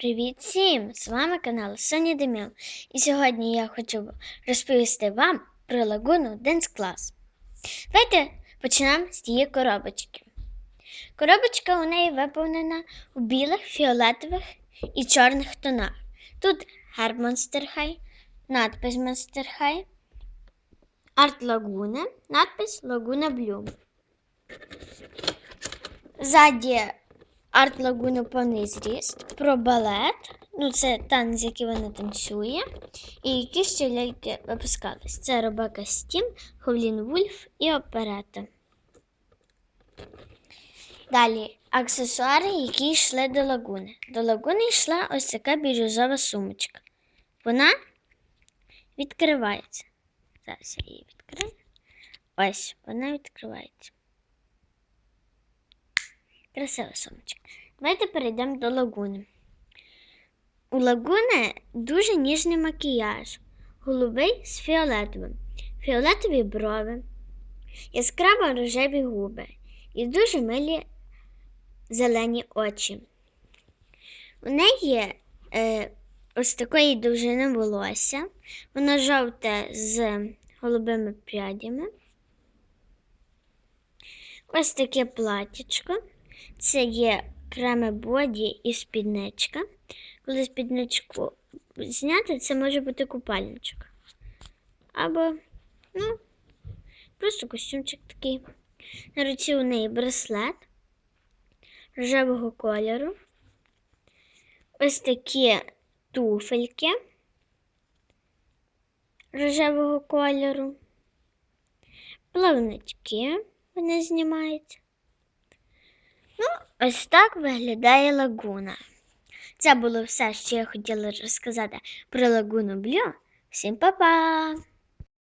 Привіт всім! З вами канал Соня Деміл. І сьогодні я хочу розповісти вам про лагуну Dance Class. Давайте почнемо з тієї коробочки. Коробочка у неї виповнена у білих, фіолетових і чорних тонах. Тут герб Monster High, надпис Monster High, арт Лагуна, надпис Лагуна Блюм. Ззаді арт Лагуна повний зріст, про балет. Ну, це танець, який вона танцює. І які ще ляльки випускались. Це Робека Стім, Ховлін Вульф і оперета. Далі аксесуари, які йшли до лагуни. До лагуни йшла ось така бірюзова сумочка. Вона відкривається. Зараз я її відкрию. Ось, вона відкривається. Красива сумочка. Давайте перейдемо до лагуни. У лагуни дуже ніжний макіяж, голубий з фіолетовим, фіолетові брови, яскраво рожеві губи і дуже милі зелені очі. У неї є е, ось такої довжини волосся, воно жовте з голубими прядями. Ось таке платічко. Це є креме боді і спідничка. Коли спідничку зняти, це може бути купальничок. Або, ну, просто костюмчик такий. На руці у неї браслет рожевого кольору. Ось такі туфельки рожевого кольору. Плавнички вони знімаються. Ну, ось так виглядає лагуна. Це було все, що я хотіла розказати про лагуну Блю. Всім па-па!